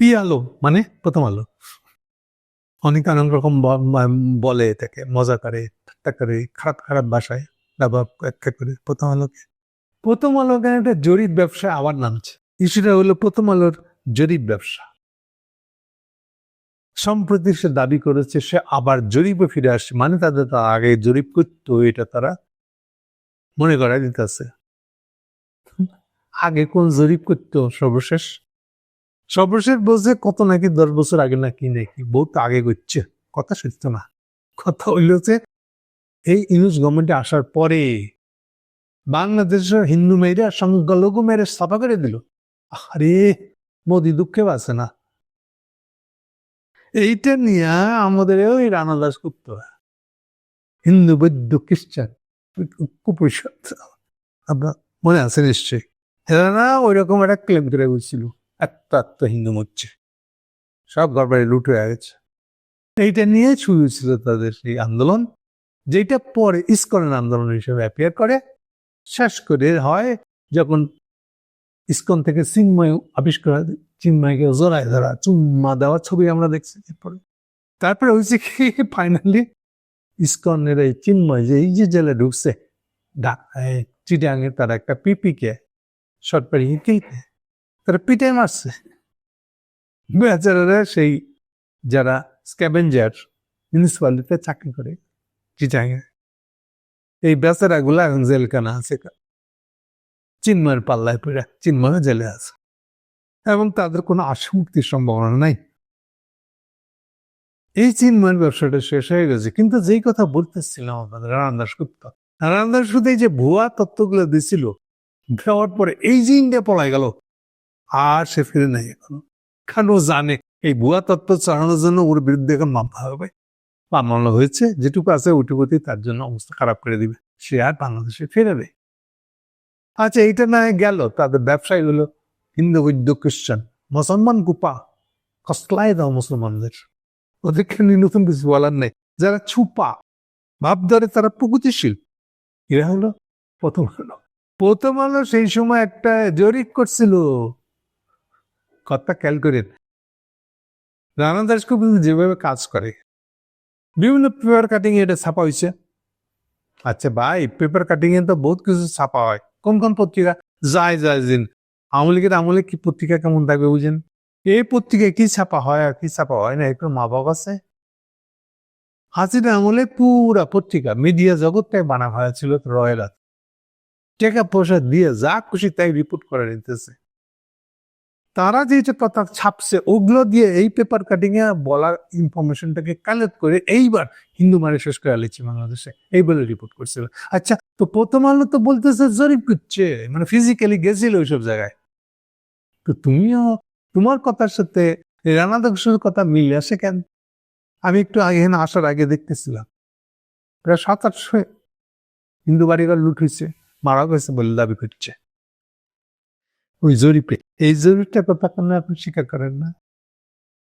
P আলো মানে প্রথম আলো। অনেক অনেক রকম বলে এটাকে, মজা করে, ঠাট্টা করে, খারাপ খারাপ ভাষায় করে। প্রথম আলোকে। প্রথম আলো একটা জরিপ ব্যবসা আবার নামছে? ইস্যুটা হলো প্রথম আলোর জরিপ ব্যবসা। সম্প্রতি সে দাবি করেছে, সে আবার জরিপে ফিরে আসছে মানে তাদের তারা আগে জরিপ করতো, এটা তারা মনে করাই দিতেছে। আগে কোন জরিপ করতো সর্বশেষ? সর্বশেষ বলছে, কত নাকি দশ বছর আগে নাকি নাকি বহুত আগে করছে? কথা সত্য না। কথা হইল যে, এই ইউনুস গভর্নমেন্টে আসার পরে বাংলাদেশের হিন্দু মেয়েরা সংখ্যালঘু মেয়েরা সাফা করে দিল। আরে মোদি দুঃখে বাঁচে না। এইটা নিয়ে আমাদের ওই রানা দাসগুপ্ত হিন্দু বৈদ্য খ্রিস্টান, কুপরিষদ, আপনার মনে আছে নিশ্চয়ই? এরা না ওই রকম একটা ক্লেম করে বলছিল একটা একটা হিন্দু মরছে। সব গড়বাড়ি লুট হয়ে গেছে। এইটা নিয়ে শুরু ছিল তাদের সেই আন্দোলন যেটা পরে ইস্কনের আন্দোলন হিসেবে অ্যাপিয়ার করে। শেষ করে হয় যখন ইস্কন থেকে চিন্ময় আবিষ্কার চিন্ময়কে জোড়ায় ধরা, চুম্মা দেওয়া ছবি আমরা দেখছি এরপরে। তারপরে হয়েছে কি ফাইনালি ইস্কনের এই চিন্ময় যে এই যে জেলে ঢুকছে চিটাঙে তারা একটা পিপিকে পাড়িয়ে কিলতে তারা পিটে মারছে। বেচারারা সেই যারা স্ক্যাভেঞ্জার মিউনিসিপালিটিতে চাকরি করে চিটাঙে এই বেচারা গুলা এখন জেলখানা আছে চিন্ময়ের পাল্লায় পড়ে, চিন্ময় জেলে আছে। এবং তাদের কোনো আশমুক্তির সম্ভাবনা নাই। এই চিন্ময়ের ব্যবসাটা শেষ হয়ে গেছে। কিন্তু যেই কথা বলতেছিলাম আপনাদের রানান দাসগুপ্ত রানান দাসগুপ্ত এই যে ভুয়া তত্ত্বগুলো দিছিল, দেওয়ার পরে এই যে ইন্ডিয়া পলাই গেল আর সে ফিরে নাই এখনও। কারণ ও জানে? এই ভুয়া তত্ত্ব চালানোর জন্য ওর বিরুদ্ধে এখন মামলা হবে। মামলা হয়েছে, যেটুকু আছে ওইটুকুতেই তার জন্য অবস্থা খারাপ করে দিবে। সে আর বাংলাদেশে ফিরে দেয় আচ্ছা এইটা না গেল। তাদের ব্যবসায়ী হলো হিন্দু বৈদ্য খ্রিস্টান মুসলমান কুপা কসলাই দাও মুসলমানদের। ওদেরকে নিয়ে নতুন কিছু বলার নেই। যারা ছুপা, ভাব ধরে তারা প্রগতিশীল। এরা হলো প্রথম আলো। প্রথম আলো সেই সময় একটা জরিপ করছিল। কথা খেয়াল করেন রানা দাস যেভাবে কাজ করে। বিভিন্ন পেপার কাটিং এটা ছাপা হয়েছে আচ্ছা ভাই, পেপার কাটিং এ তো বহুত কিছু ছাপা হয়। কোন কোন পত্রিকা? যায় যায় দিন আওয়ামী লীগের আমলে কি পত্রিকা কেমন থাকবে বুঝেন? এই পত্রিকায় কি ছাপা হয় আর কি ছাপা হয় না? একটু মা বাবা আছে। হাসিনা আমলে পুরা পত্রিকা মিডিয়া জগৎটাই বানা হয়েছিল রয়্যাল টাকা পয়সা দিয়ে যা খুশি তাই রিপোর্ট করে নিতেছে। তারা যে কথা ছাপছে, ওগুলো দিয়ে এই পেপার কাটিং এ বলার ইনফরমেশনটাকে কালেক্ট করে এইবার হিন্দু মারে শেষ করে আলিছি বাংলাদেশে। এই বলে রিপোর্ট করছিল। আচ্ছা তো প্রথম আলো তো বলতেছে জরিপ করছে মানে ফিজিক্যালি গেছিল ওইসব জায়গায়। তো তুমিও, তোমার কথার সাথে রানা দাসের কথা মিলে আসে কেন? আমি একটু আগে এখানে আসার আগে দেখতেছিলাম। প্রায় সাত আটশো হিন্দু বাড়িঘর লুট হয়েছে, মারা গেছে বলে দাবি করছে। ওই জরিপে এই জরিপটা কথা কেন আপনি স্বীকার করেন না।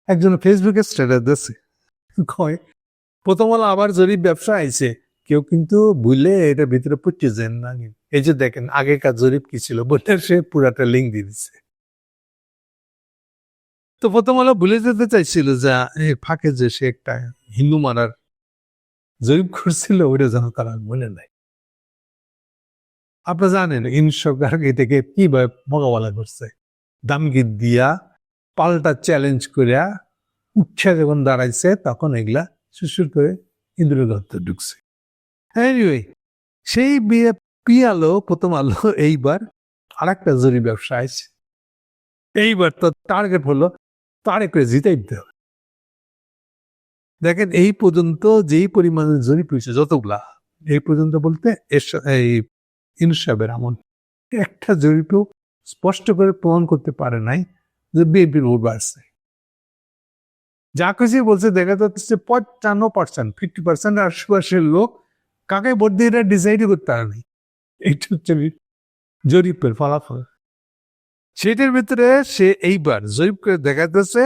একজন ফেসবুকে স্ট্যাটাস দিচ্ছে কয়, প্রথম হলো আবার জরিপ ব্যবসা আইছে। কেউ কিন্তু ভুলে এটার ভিতরে পড়তে যেন না। এই যে দেখেন, আগেকার জরিপ কি ছিল? বলে সে পুরাটা লিঙ্ক দিয়ে দিচ্ছে তো প্রথম হলো ভুলে যেতে চাইছিল যে এর ফাঁকে যে সে একটা হিন্দু মারার জরিপ করছিল, ওইটা যেন তারা মনে নাই। আপনারা জানেন, ইন সরকার এটাকে কীভাবে মোকাবেলা করছে। দামগি দিয়া পাল্টা চ্যালেঞ্জ করিয়া উঠছে যখন দাঁড়াইছে, তখন এগুলা সুসুর করে ইন্দ্র দত্ত ঢুকছে। এনিওয়ে সেই বিয়ে পিয়ালো, প্রথম আলো, এইবার আর একটা জরি ব্যবসা আছে। এইবার তো টার্গেট হলো তারেকরে জিতাই দিতে হবে। দেখেন, এই পর্যন্ত যেই পরিমাণে জরিপ হয়েছে যতগুলা, এই পর্যন্ত বলতে এই ইনসাবের আমল। একটা জরিপেও স্পষ্ট করে প্রমাণ করতে পারে নাই যে বিএনপির ভোট বাড়ছে। যা কিছু বলছে, দেখা যাচ্ছে পঞ্চান্ন পার্সেন্ট ফিফটি পার্সেন্ট আশেপাশের লোক কাকে ভোট দিয়ে এটা ডিসাইডই করতে পারে নাই। এইটা হচ্ছে জরিপের ফলাফল। সেটার ভিতরে সে এইবার জরিপ করে দেখা যাচ্ছে,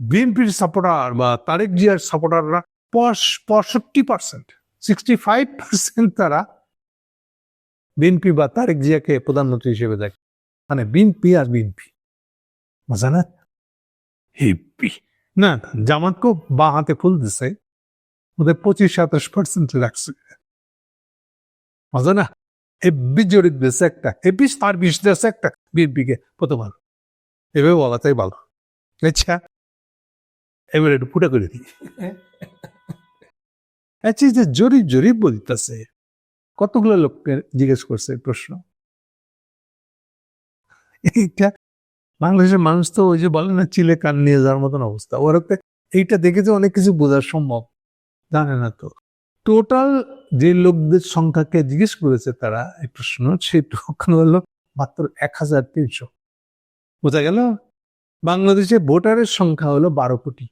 বিএনপির সাপোর্টার বা তারেক জিয়ার সাপোর্টাররা পঁয়ষট্টি পার্সেন্ট সিক্সটি ফাইভ পার্সেন্ট তারা বিএনপি বা তারেক জিয়াকে প্রধানমন্ত্রী হিসেবে দেখে মানে বিএনপি আর বিএনপি। হেপি। না জামাতকেও বা হাতে ফুল দিছে। ওদের পঁচিশ সাতাশ পার্সেন্ট রাখছে। মজা না? হেব্বি জরিপ দিয়েছে একটা আর বিশ দিয়েছে একটা বিএনপিকে প্রথমবার। এভাবে বলাটাই ভালো। আচ্ছা এবার একটু ফুটা করে দিই। আচ্ছা যে জরিপ জরিপ বলতেছে কতগুলো লোককে জিজ্ঞেস করছে প্রশ্ন? এইটা বাংলাদেশের মানুষ তো ওই যে বলে না, চিলে কান নিয়ে যাওয়ার মতন অবস্থা। ওরা এইটা দেখে যে অনেক কিছু বোঝা সম্ভব, জানে না তো। টোটাল যে লোকদের সংখ্যাকে জিজ্ঞেস করেছে তারা এই প্রশ্ন, সেই হলো মাত্র এক হাজার তিনশো। বোঝা গেল? বাংলাদেশে ভোটারের সংখ্যা হলো বারো কোটি।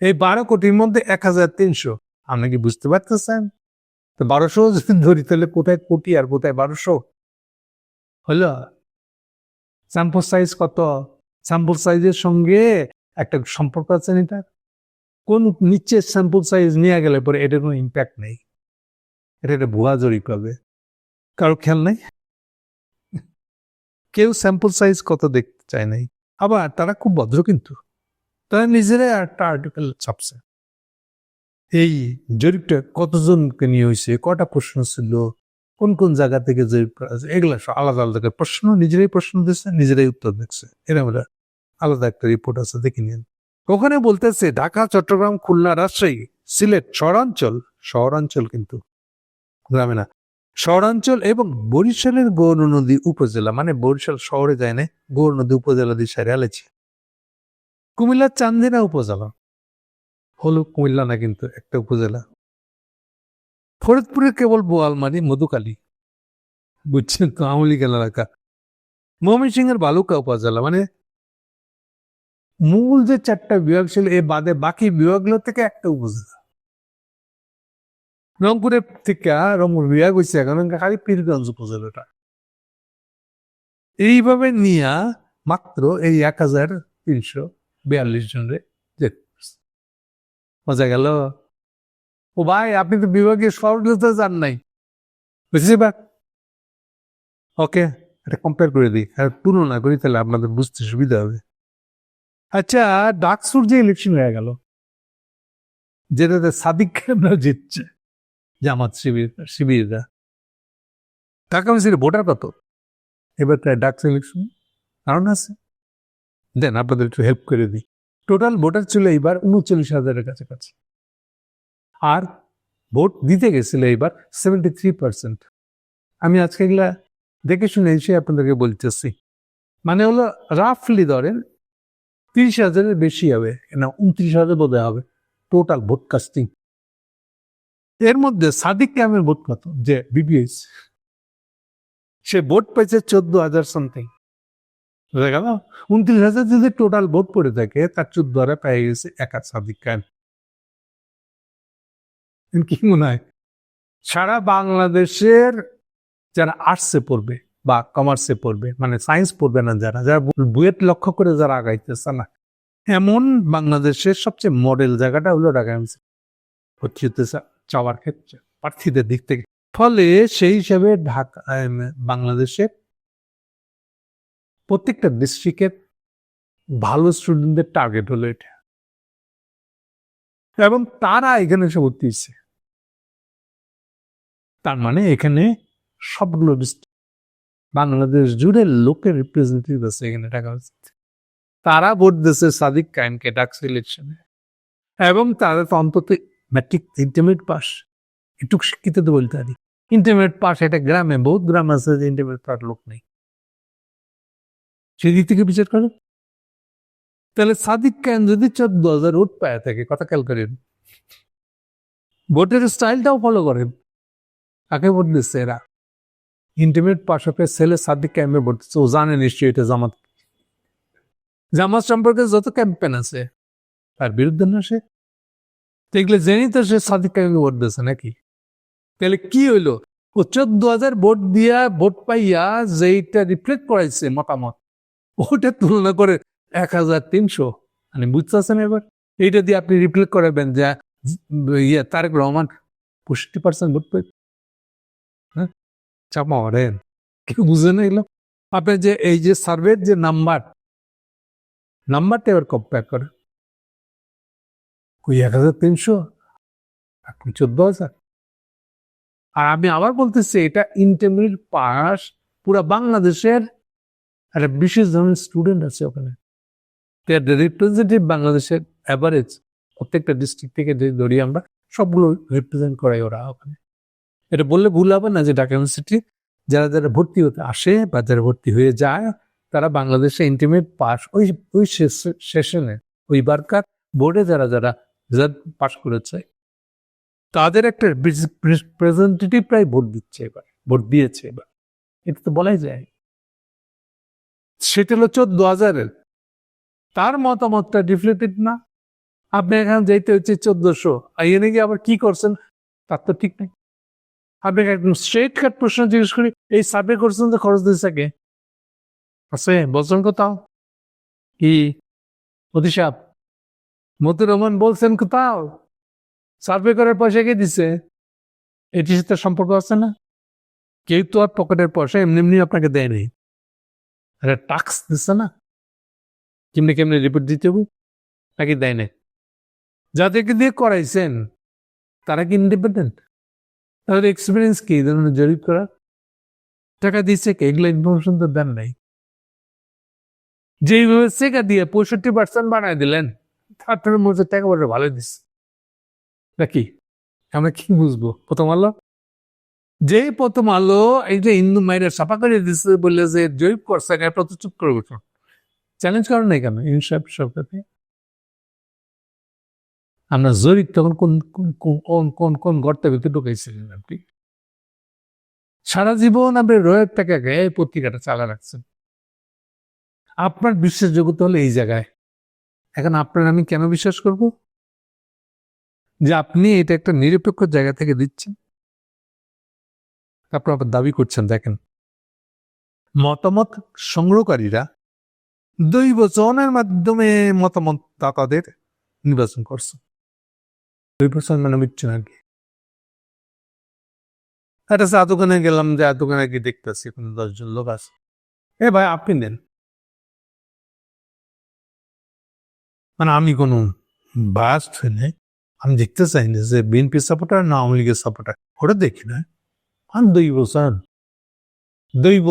এই বারো কোটির মধ্যে এক হাজার তিনশো, আপনি কি বুঝতে পারতেছেন? তো বারোশো যদি ধরি, তাহলে কোথায় কোটি আর কোথায় বারোশো? হলো স্যাম্পল সাইজ কত? স্যাম্পল সাইজের সঙ্গে একটা সম্পর্ক আছে এটার? কোন নিচের স্যাম্পল সাইজ নিয়ে গেলে পরে এটার কোনো ইম্প্যাক্ট নেই। এটা একটা ভুয়া জরিপ হবে। কারও খেয়াল নেই? কেউ স্যাম্পল সাইজ কত দেখতে চায় নাই। আবার তারা খুব ভদ্র কিন্তু। তারা নিজেরাই একটা আর্টিকেল ছাপছে এই জরিপটা কতজনকে নিয়ে হয়েছে? কটা প্রশ্ন ছিল? কোন কোন জায়গা থেকে জরিপ করা আছে এগুলো সব আলাদা আলাদা প্রশ্ন, নিজেরাই প্রশ্ন দিচ্ছে, নিজেরাই উত্তর দিচ্ছে। এরকম আলাদা একটা রিপোর্ট আছে, দেখে নিন। ওখানে বলতেছে, ঢাকা, চট্টগ্রাম, খুলনা, রাজশাহী, সিলেট, শহরাঞ্চল শহরাঞ্চল কিন্তু গ্রামে না, শহরাঞ্চল এবং বরিশালের গৌর নদী উপজেলা মানে বরিশাল শহরে যায় না, গৌর নদী উপজেলা দিয়ে সারে আলেছে। কুমিল্লার চান্দিনা উপজেলা। হলো কুমিল্লা না কিন্তু একটা উপজেলা। ফরিদপুরের কেবল বোয়ালমারি মধুকালী বুঝছেন তো আমলি গেল এলাকা। ময়মনসিংহের বালুকা উপজেলা মানে মূল যে চারটা বিভাগ ছিল এ বাদে বাকি বিভাগগুলো থেকে একটা উপজেলা। রংপুরের থেকে রংপুর বিভাগ হয়েছে এখন খালি পীরগঞ্জ উপজেলাটা। এইভাবে নিয়া মাত্র এই এক হাজার তিনশো বিয়াল্লিশ জনের মজা গেল? ও ভাই, আপনি তো বিভাগীয় সরলতা যান নাই। বুঝছি বা? ওকে, এটা কম্পেয়ার করে দিই। আর তুলনা করি তাহলে আপনাদের বুঝতে সুবিধা হবে। আচ্ছা ডাকসুর যে ইলেকশন হয়ে গেল, যেটাতে সাদিক খানরা জিতছে, জামাত শিবির, শিবিররা মিছিল ভোটার কত এবার তাই ডাকসু ইলেকশন কারণ আছে। দেন আপনাদের একটু হেল্প করে দিই। টোটাল ভোটার ছিল এইবার উনচল্লিশ হাজারের কাছাকাছি। আর ভোট দিতে গেছিল এইবার সেভেন্টি থ্রি পার্সেন্ট আমি আজকে এগুলা দেখে শুনে এসে আপনাদেরকে বলতেছি। মানে হলো রাফলি ধরেন তিরিশ হাজারের বেশি হবে, না উনত্রিশ হাজার বোধহয় হবে টোটাল ভোট কাস্টিং এর মধ্যে সাদিক ক্যামের ভোট কত? যে বিবিএস সে ভোট পেয়েছে চোদ্দ হাজার সামথিং বুঝা গেল? উনত্রিশ হাজার যদি টোটাল ভোট পড়ে থাকে, তার চোদ্দ পেয়ে গেছে একা সাদিক ক্যাম কি মনে হয়? সারা বাংলাদেশের যারা আর্টসে পড়বে বা কমার্সে পড়বে মানে সায়েন্স পড়বে না যারা যারা বুয়েট লক্ষ্য করে যারা আগাইতেছে না, এমন বাংলাদেশের সবচেয়ে মডেল জায়গাটা হলো ঢাকা চাওয়ার ক্ষেত্রে, প্রার্থীদের দিক থেকে। ফলে সেই হিসাবে ঢাকা বাংলাদেশের প্রত্যেকটা ডিস্ট্রিক্টের ভালো স্টুডেন্টদের টার্গেট হলো এটা। এবং তারা এখানে এসে ভর্তি হচ্ছে তার মানে এখানে সবগুলো বাংলাদেশ জুড়ে লোকের রিপ্রেজেন্টেটিভ আছে এখানে টাকা তারা ভোট দিয়েছে সাদিক কাইনকে ডাকছে ইলেকশনে এবং তারা তো অন্তত ম্যাট্রিক ইন্টারমিডিয়েট পাস একটু শিক্ষিত বলতে পারি। ইন্টারমিডিয়েট পাস এটা গ্রামে, বহুত গ্রাম আছে যে ইন্টারমিডিয়েট পাস লোক নেই। সেদিক থেকে বিচার করো তাহলে সাদিক কাইন যদি চোদ্দ হাজার ভোট পায় থাকে কথা খেয়াল করেন। ভোটের স্টাইলটাও ফলো করেন। কাকে ভোট দিচ্ছে এরা? ইন্টিমেট পাশাপে ছেলে সাদিক ক্যাম্পে ভোট দিচ্ছে। ও জানে নিশ্চয়ই এটা জামাত। জামাত সম্পর্কে যত ক্যাম্পেন আছে, তার বিরুদ্ধে না সে? দেখলে জেনেই তো সে সাদিক ক্যাম্পে ভোট দিচ্ছে নাকি? তাহলে কি হইল? ও চোদ্দ হাজার ভোট দিয়া, ভোট পাইয়া যেইটা রিফ্লেক্ট করাইছে মতামত ওটা তুলনা করে এক হাজার তিনশো। মানে বুঝতেছেন এবার? এইটা দিয়ে আপনি রিফ্লেক্ট করাবেন যে ইয়ে তারেক রহমান পঁয়ষট্টি পার্সেন্ট ভোট পাই হ্যাঁ? চাপা মারেন কেউ বুঝে না এগুলো আপনার যে, এই যে সার্ভের যে নাম্বার নাম্বারটা এবার কম্পেয়ার করে ওই এক হাজার তিনশো? এখন চোদ্দ হাজার। আর আমি আবার বলতেছি, এটা ইন্টারমিডিয়েট পাস পুরা বাংলাদেশের একটা বিশেষ ধরনের স্টুডেন্ট আছে ওখানে। রিপ্রেজেন্টেটিভ বাংলাদেশের অ্যাভারেজ প্রত্যেকটা ডিস্ট্রিক্ট থেকে ধরি আমরা, সবগুলো রিপ্রেজেন্ট করাই ওরা ওখানে। এটা বললে ভুল হবে না যে ঢাকা ইউনিভার্সিটি যারা যারা ভর্তি হতে আসে বা যারা ভর্তি হয়ে যায়, তারা বাংলাদেশে ইন্টিমেট পাস ওই ওই সেশনে ওই বারকার বোর্ডে যারা যারা রেজাল্ট পাস করেছে, তাদের একটা রিপ্রেজেন্টেটিভ প্রায় ভোট দিচ্ছে এবার, ভোট দিয়েছে এবার। এটা তো বলাই যায়। সেটা হলো চোদ্দ হাজারের। তার মতামতটা ডিফ্লেটেড না? আপনি এখানে যাইতে হচ্ছে চোদ্দশো। এনে গিয়ে আবার কি করছেন? তার তো ঠিক নেই। আপনাকে একদম স্ট্রেট কাট প্রশ্ন জিজ্ঞেস করি, এই সার্ভে করছেন তো খরচ দিচ্ছে কে? আছে, বলছেন কোথাও? কি? সাপ। মতুর রহমান বলছেন কোথাও? সার্ভে করার পয়সা কে দিছে? এটির সাথে সম্পর্ক আছে না? কেউ তো আর পকেটের পয়সা এমনি এমনি আপনাকে দেয়নি একটা টাক্স দিচ্ছে না? কেমনি কেমনি রিপোর্ট দিতে হবে? নাকি দেয় না যাদেরকে দিয়ে করাইছেন, তারা কি ইন্ডিপেন্ডেন্ট তাদের এক্সপিরিয়েন্স কি ধরনের জরিপ করার? টাকা দিচ্ছে কে? এগুলো ইনফরমেশন তো দেন নাই। যেইভাবে সেকা দিয়ে পঁয়ষট্টি পার্সেন্ট বানায় দিলেন, তার মধ্যে টাকা পয়সা ভালো দিচ্ছে। নাকি? আমরা কি বুঝব? প্রথম আলো? যে প্রথম আলো, এই যে হিন্দু মায়ের সাফা করে দিচ্ছে বললে যে জরিপ করছে এরপর তো চুপ করে বসুন চ্যালেঞ্জ করেন নাই কেন? ইনসাফ সবটাতে আমরা জরিপ তখন কোন কোন কোন কোন কোন গর্তের ভিতরে ঢুকাইছিলেন আপনি সারা জীবন আপনি রয়ের টাকাকে এই পত্রিকাটা চালা রাখছেন। আপনার বিশ্বাসযোগ্যতা হলো এই জায়গায়। এখন আপনার আমি কেন বিশ্বাস করব? যে আপনি এটা একটা নিরপেক্ষ জায়গা থেকে দিচ্ছেন। তারপর আবার দাবি করছেন, দেখেন। মতামত সংগ্রহকারীরা দৈব চয়নের মাধ্যমে মতামত দাতাদের নির্বাচন করছে। দুই পার্সেন্ট মানে বুঝছেন আর কি একটা চা দোকানে গেলাম যে দোকানে গিয়ে দেখতেছি কোনো দশজন লোক আছে। এ ভাই, আপনি দেন মানে আমি কোনো বাস হইলে আমি দেখতে চাই না যে বিএনপি সাপোর্টার না আওয়ামী লীগের সাপোর্টার ওটা দেখি না। আমি দৈব দৈব।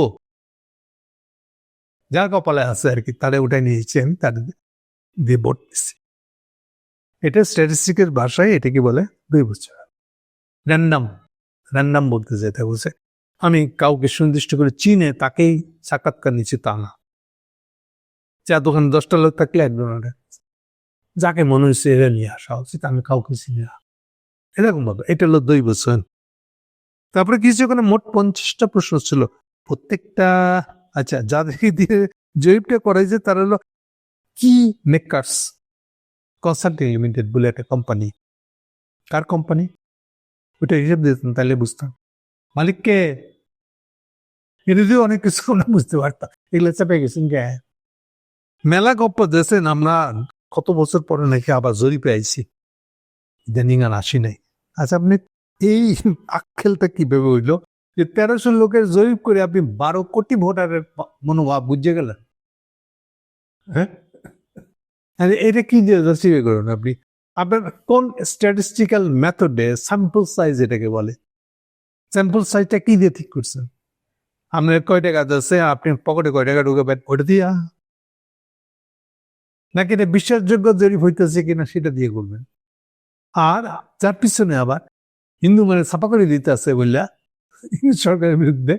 যার কপালে আছে আর কি তারা ওটাই নিয়েছি আমি তাদের দিয়ে ভোট দিচ্ছি এটা স্ট্যাটিস্টিকের ভাষায় এটাকে বলে? দুই বছর র্যান্ডাম র্যান্ডাম বলতে যেটা বলছে আমি কাউকে সুনির্দিষ্ট করে চিনে তাকেই সাক্ষাৎকার নিচ্ছি তা না চা দোকানে দশটা লোক থাকলে একজন যাকে মনে হচ্ছে এরা নিয়ে আসা উচিত আমি কাউকে চিনি না। এরকম ভাবে, এটা হলো দুই বছর তারপরে কিছু ওখানে মোট পঞ্চাশটা প্রশ্ন ছিল। প্রত্যেকটা আচ্ছা যাদেরকে দিয়ে জরিপটা করাইছে তারা হলো কি মেকার্স কনসাল্টিং লিমিটেড বলে একটা কোম্পানি কার কোম্পানি ওইটা হিসেব দিতেন তাহলে বুঝতাম। মালিককে এটা অনেক কিছু আমরা বুঝতে পারতাম। এগুলো চাপে গেছেন কে? মেলা গপ্প দিয়েছেন আমরা। কত বছর পরে নাকি আবার জরিপে আইছি। ইদানিং আর আসি নাই। আচ্ছা আপনি এই আক্ষেলটা কীভাবে হইল? যে তেরোশো লোকের জরিপ করে আপনি বারো কোটি ভোটারের মনোভাব বুঝে গেলেন। হ্যাঁ? এটা কি জাস্টিফাই করুন আপনি? আপনার কোন স্ট্যাটিস্টিক্যাল মেথডে স্যাম্পল সাইজ এটাকে বলে? স্যাম্পল সাইজটা কি দিয়ে ঠিক করছেন? আপনার কয় টাকা আছে আপনি পকেটে কয় টাকা ঢুকাবেন ওটা দিয়া? নাকি এটা বিশ্বাসযোগ্য জরিপ হইতেছে কিনা সেটা দিয়ে করবেন? আর যার পিছনে আবার হিন্দু মানে ছাপা করে দিতে আছে বললা। সরকারের বিরুদ্ধে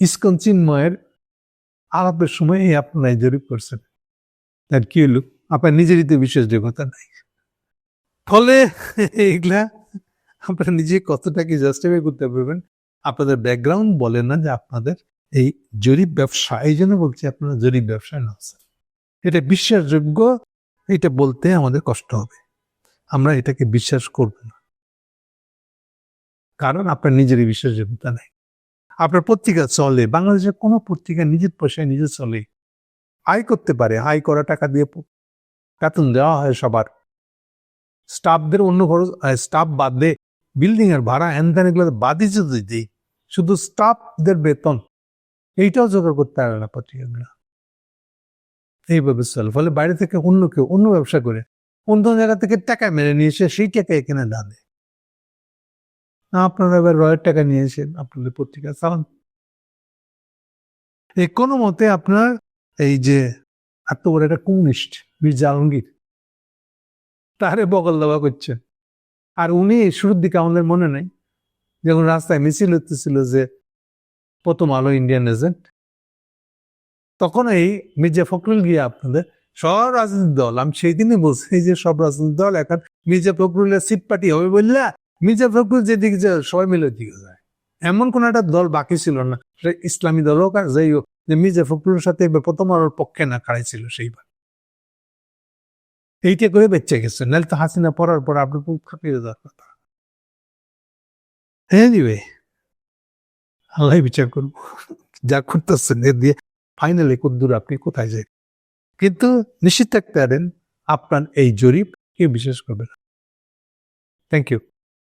ইস্কন চিন্ময়ের আলাপের সময় এই আপনারা এই জরিপ করছেন। তার কি হলো? আপনার নিজেরই তো বিশ্বাসযোগ্যতা নাই। ফলে এগুলা আপনারা নিজে কতটা কি জাস্টিফাই করতে পারবেন, আপনাদের ব্যাকগ্রাউন্ড বলে না যে আপনাদের এই জরিপ ব্যবসা, এই জন্য বলছি আপনারা জরিপ ব্যবসায় না এটা বিশ্বাসযোগ্য, এটা বলতে আমাদের কষ্ট হবে। আমরা এটাকে বিশ্বাস করব না। কারণ আপনার নিজেরই বিশ্বাসযোগ্যতা নেই। আপনার পত্রিকা চলে, বাংলাদেশের কোনো পত্রিকা নিজের পয়সায় নিজে চলে। আয় করতে পারে, আয় করা টাকা দিয়ে বেতন দেওয়া হয় সবার। স্টাফদের অন্য খরচ স্টাফ বাদ দে বিল্ডিং এর ভাড়া হ্যান এগুলো বাদই যদি দিই, শুধু স্টাফদের বেতন, এইটাও জোগাড় করতে পারে না পত্রিকাগুলো। এইভাবে চলে, ফলে বাইরে থেকে অন্য কেউ, অন্য ব্যবসা করে, অন্য জায়গা থেকে টাকা মেরে নিয়ে এসে সেই টাকা এখানে ডালে আপনারা এবার রয়ের টাকা নিয়ে এসেন আপনাদের পত্রিকা। চালান এই কোনো মতে আপনার এই যে এত বড় একটা কমিউনিস্ট, মির্জা আলমগীর, তারে বগল দেওয়া করছেন আর উনি শুরুর দিকে আমাদের মনে নাই। যখন রাস্তায় মিছিল হতেছিল যে প্রথম আলো ইন্ডিয়ান এজেন্ট, তখন এই মির্জা ফখরুল গিয়ে আপনাদের সব রাজনৈতিক দল, আমি সেই দিনই বলছি যে সব রাজনৈতিক দল এখন মির্জা ফখরুলের সিট পার্টি হবে বললা মির্জা ফখরুল যেদিকে যায়, সবাই মিলে দিকে যায়। এমন কোন একটা দল বাকি ছিল না, সেটা ইসলামী দল হোক আর যাই হোক, যে মির্জা ফখরুলের সাথে এবার প্রথম আলোর পক্ষে না খাড়াই ছিল সেইবার। এইটা করে বেঁচে গেছে, নাহলে তো হাসিনা পড়ার পর আপনার খুব খাপিয়ে দেওয়ার কথা। এনিওয়ে আল্লাহ বিচার করব যা করতেছেন এ দিয়ে ফাইনালি কদ্দূর আপনি কোথায় যাই। কিন্তু নিশ্চিত থাকতে পারেন, আপনার এই জরিপ কেউ বিশেষ করবে না। Thank you